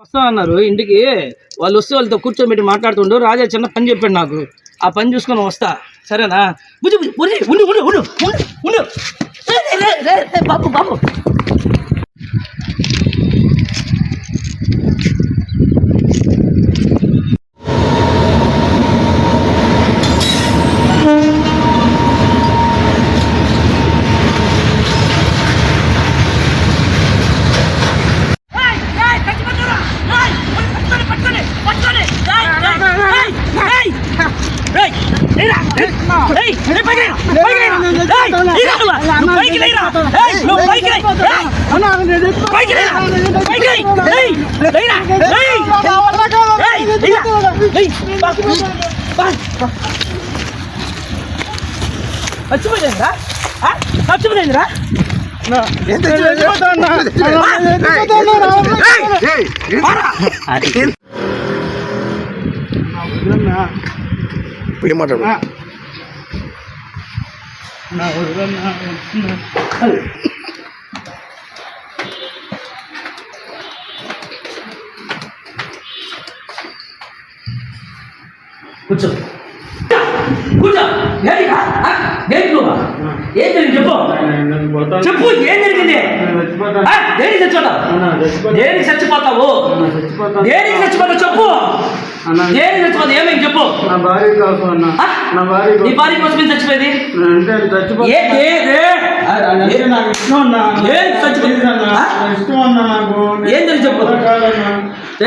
వస్తా అన్నారు ఇంటికి వాళ్ళు వస్తే వాళ్ళతో కూర్చోబెట్టి మాట్లాడుతుండు. రాజా చిన్న పని చెప్పాడు నాకు. ఆ పని చూసుకొని వస్తా. సరేనా? బుజ్జి బుజ్జి ఉండు ఉండు ఉండు ఉండు ఉండు. ఉండు రే, రే, రే, రే, బాబు బాబు మర్చిపోయిందిరా మర్చిపోయిందిరా పిడి మాట్లాడు. కూర్చో. కూర్చో. నువ్వు? ఏం జరిగింది? చెప్పు. చెప్పు ఏం జరిగింది? దేనికి చచ్చిపోతావు? దేనికి చచ్చిపోతావు? దేనికి చచ్చిపోతావు? చెప్పు. ఏమైంది చెప్పు. నా భార్య కోసం అన్న. ఆ? నా భార్య నీ కోసం భార్య కోసం ఏం చచ్చిపోయింది? అంటే చచ్చిపోతా ఏ ఏ ఏ? అంటే నాకు ఇష్టం అన్న. ఏం చచ్చిపోయింది? అన్న. ఇష్టం అన్న నాకు. ఏం జరిగింది చెప్పు?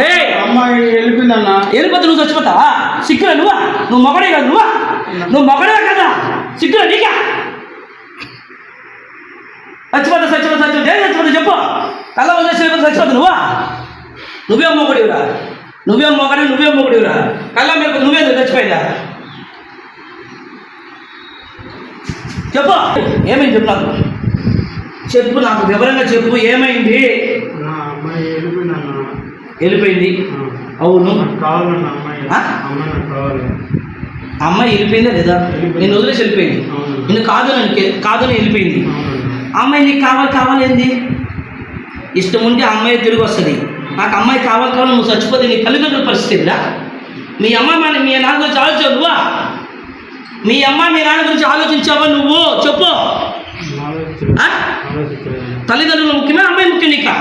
ఏయ్ అమ్మాయి వెళ్ళిపోయిందన్న వెళ్ళిపోతే నువ్వు చచ్చిపోతావా? సిగ్గురా నువ్వా? నువ్వు మొగడే కాదు నువ్వా? నువ్వు మొగడే కదా? సిగ్గురా నీకా? చచ్చిపోతా చచ్చిపోతా చచ్చిపోతా. ఏం చచ్చిపోతా చెప్పు? కళ్ళ వదిలేసి వెళ్ళిపోతే చచ్చిపోతా నువ్వా? నువ్వేం మొగడివిరా? నువ్వేం మొగడి నువ్వేం మొగడివిరా కళ్ళ మీద నువ్వే చచ్చిపోయిందా? చెప్పు. ఏమైంది చెప్పు నాకు? చెప్పు నాకు వివరంగా చెప్పు. ఏమైంది? వెళ్ళిపోయింది. అవును. అమ్మాయి. వెళ్ళిపోయిందా లేదా? నేను వదిలేసి వెళ్ళిపోయింది. అవును. నిన్ను కాదని కాదని వెళ్ళిపోయింది. అమ్మాయి నీకు కావాలి కావాలి ఏంది? ఇష్టం ఉంటే ఆ అమ్మాయి తిరిగి వస్తుంది. నాకు అమ్మాయి కావాలి కావాలి నువ్వు చచ్చిపోతే నీ తల్లిదండ్రుల పరిస్థితిరా మీ అమ్మ మన మీ నాన్న గురించి ఆలోచించవా మీ అమ్మ మీ నాన్న గురించి ఆలోచించావా నువ్వు? చెప్పు. ఆలోచించలేదు. ఆ? తల్లిదండ్రులు ముఖ్యమే అమ్మాయి ముఖ్యం నీకా?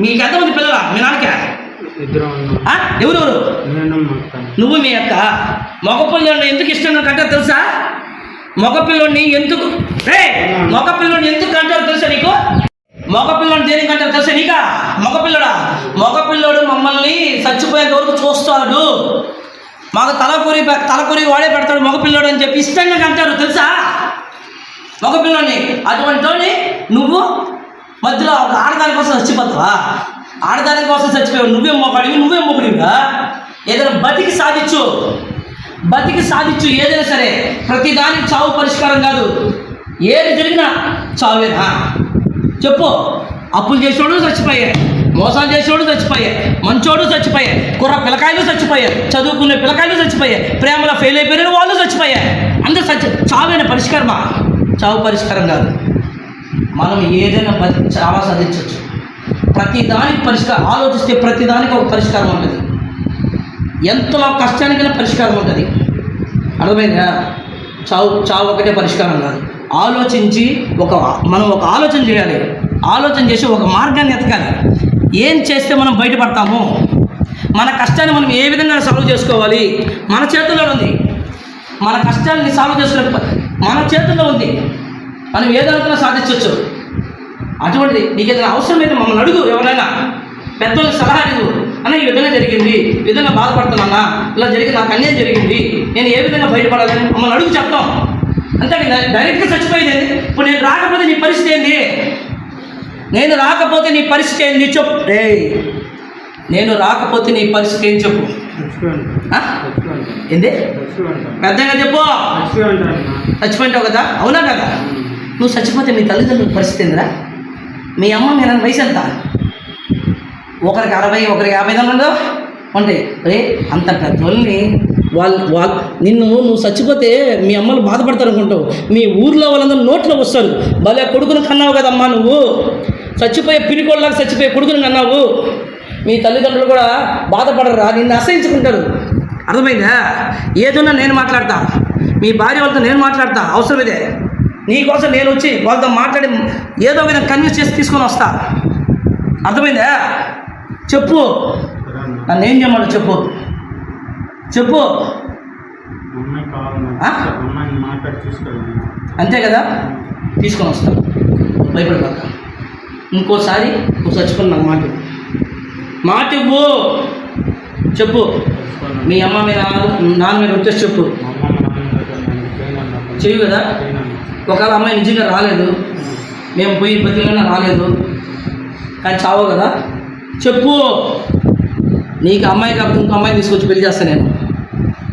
మీకు ఎంతమంది పిల్లలా? మీ నాన్నకే? ఎవరెవరు? నువ్వు మీ అక్క మగపిల్లని ఎందుకు ఇష్టం కంటారు తెలుసా? మగపిల్లని ఎందుకు? రే మగపిల్లని ఎందుకు కంటారు తెలుసా నీకు? మగపిల్లోని దేనికంటారు తెలుసా నీకా? మగపిల్లడా? మగపిల్లోడు మమ్మల్ని చచ్చిపోయేంత వరకు చూస్తాడు. మాకు తలకూరి తలకూరి వాడే పెడతాడు మగపిల్లడు అని చెప్పి ఇష్టంగా అంటారు తెలుసా? మగపిల్లని అటువంటి నువ్వు మధ్యలో ఒక ఆడదాని కోసం చచ్చిపోతావా? ఆడదాని కోసం చచ్చిపోయావు. నువ్వే మొక్కడివి నువ్వే మొక్కడివిగా ఏదైనా బతికి సాధించు. బతికి సాధించు ఏదైనా సరే. ప్రతిదానికి చావు పరిష్కారం కాదు. ఏది జరిగినా చావేనా? చెప్పు. అప్పులు చేసేవాడు చచ్చిపోయాయి మోసాలు చేసేవాడు చచ్చిపోయాయి మంచోడు చచ్చిపోయాయి కుర్ర పిల్లకాయలు చచ్చిపోయాయి చదువుకునే పిల్లకాయలు చచ్చిపోయాయి ప్రేమలో ఫెయిల్ అయిపోయిన వాళ్ళు చచ్చిపోయాయి అందరు చచ్చి చావైన పరిష్కారమా? చావు పరిష్కారం కాదు. మనం ఏదైనా చాలా సాధించవచ్చు ప్రతి దానికి పరిష్కారం ఆలోచిస్తే ప్రతి దానికి ఒక పరిష్కారం ఉంటుంది. ఎంతలో కష్టానికైనా పరిష్కారం ఉంటుంది. అర్థమైందా? చావు చావు ఒకటే పరిష్కారం కాదు. ఆలోచించి ఒక మనం ఒక ఆలోచన చేయాలి. ఆలోచన చేసి ఒక మార్గాన్ని ఎతకాలి. ఏం చేస్తే మనం బయటపడతాము మన కష్టాన్ని మనం ఏ విధంగా సాల్వ్ చేసుకోవాలి? మన చేతుల్లో ఉంది. మన కష్టాన్ని సాల్వ్ చేసుకునే మన చేతుల్లో ఉంది. మనం ఏదనుకున్నా సాధించవచ్చు అటువంటిది నీకు ఏదైనా అవసరమైతే మమ్మల్ని అడుగు ఎవరైనా. పెద్దలకు సలహా అడుగు అన్న ఈ విధంగా జరిగింది. ఈ విధంగా బాధపడుతున్నా ఇలా జరిగి నాకు అన్యాయం జరిగింది. నేను ఏ విధంగా బయటపడాలని మమ్మల్ని అడుగు చెప్తాం. అంతే డైరెక్ట్గా చచ్చిపోయేది? ఇప్పుడు నేను రాకపోతే నీ పరిస్థితి ఏంది? నేను రాకపోతే నీ పరిస్థితి ఏంది? చెప్పు. రే నేను రాకపోతే నీ పరిస్థితి ఏం చెప్పు. ఏంది? పెద్దగా చెప్పు. చచ్చిపోయింటావు కదా? అవునా కదా? నువ్వు చచ్చిపోతే మీ తల్లిదండ్రుల పరిస్థితి ఏందిరా? మీ అమ్మ మీ నాన్న వయసు ఎంత? ఒకరికి అరవై ఒకరికి యాభై దాని ఉంటాయి రే అంత పెద్దోళ్ళని వాళ్ళు వాళ్ళు నిన్ను నువ్వు చచ్చిపోతే మీ అమ్మలు బాధపడతారు అనుకుంటావు మీ ఊర్లో వాళ్ళందరూ నోట్లో వస్తారు. భలే కొడుకుని కన్నావు కదమ్మా నువ్వు. చచ్చిపోయే పిరికోళ్ళలాగా చచ్చిపోయే కొడుకుని కన్నావు. మీ తల్లిదండ్రులు కూడా బాధపడరు నిన్ను అసహించుకుంటారు. అర్థమైందా? ఏదన్నా నేను మాట్లాడతా. మీ భార్య వాళ్ళతో నేను మాట్లాడతా. అవసరం ఇదే. నీకోసం నేను వచ్చి వాళ్ళతో మాట్లాడి ఏదో విధంగా కన్విన్స్ చేసి తీసుకొని వస్తా. అర్థమైందా? చెప్పు. నన్ను ఏం చేయమని చెప్పు. చెప్పు అంతే కదా? తీసుకొని వస్తా. భయపడబాక ఇంకోసారి నువ్వు చచ్చిపోయి నాకు మాట. మాట ఇవ్వు. చెప్పు. మీ అమ్మ మీ నాన్న నాన్న మీద వచ్చేసి చెప్పు. చెయ్యి కదా. ఒకవేళ అమ్మాయి నిజంగా రాలేదు మేము పోయి బతికైనా రాలేదు కానీ చావు కదా? చెప్పు. నీకు అమ్మాయి కాకపోతే ఇంకో అమ్మాయి తీసుకొచ్చి పెళ్ళి చేస్తాను నేను.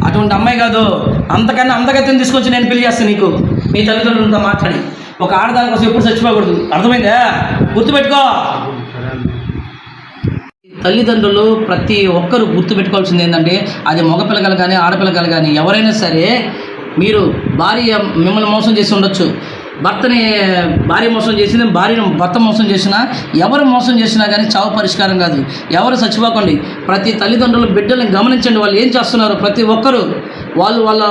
అటువంటి అమ్మాయి కాదు అంతకన్నా అంతకైతే తీసుకొచ్చి నేను పెళ్ళి చేస్తాను నీకు. మీ తల్లిదండ్రులతో మాట్లాడి. ఒక ఆడదాని కోసం ఎప్పుడు చచ్చిపోకూడదు. అర్థమైందా? గుర్తుపెట్టుకో. తల్లిదండ్రులు ప్రతి ఒక్కరు గుర్తుపెట్టుకోవాల్సింది ఏంటంటే అది మగపిల్లకలు కానీ ఆడపిల్లగలు కానీ ఎవరైనా సరే మీరు భార్య మిమ్మల్ని మోసం చేసి ఉండొచ్చు. భర్తని భార్య మోసం చేసింది భార్యను భర్త మోసం చేసినా ఎవరు మోసం చేసినా కానీ చావు పరిష్కారం కాదు. ఎవరు చచ్చిపోకండి. ప్రతి తల్లిదండ్రులు బిడ్డల్ని గమనించండి. వాళ్ళు ఏం చేస్తున్నారు? ప్రతి ఒక్కరు వాళ్ళు వాళ్ళ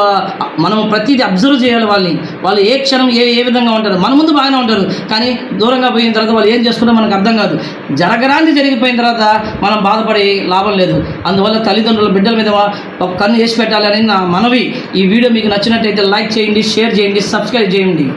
మనం ప్రతిదీ అబ్జర్వ్ చేయాలి వాళ్ళని. వాళ్ళు ఏ క్షణం ఏ ఏ విధంగా ఉంటారు? మన ముందు బాగానే ఉంటారు. కానీ దూరంగా పోయిన తర్వాత వాళ్ళు ఏం చేసుకున్నా మనకు అర్థం కాదు. జరగరాంది జరిగిపోయిన తర్వాత మనం బాధపడే లాభం లేదు. అందువల్ల తల్లిదండ్రుల బిడ్డల మీద ఒక కన్ను చేసి పెట్టాలని నా మనవి. ఈ వీడియో మీకు నచ్చినట్టయితే లైక్ చేయండి షేర్ చేయండి సబ్స్క్రైబ్ చేయండి.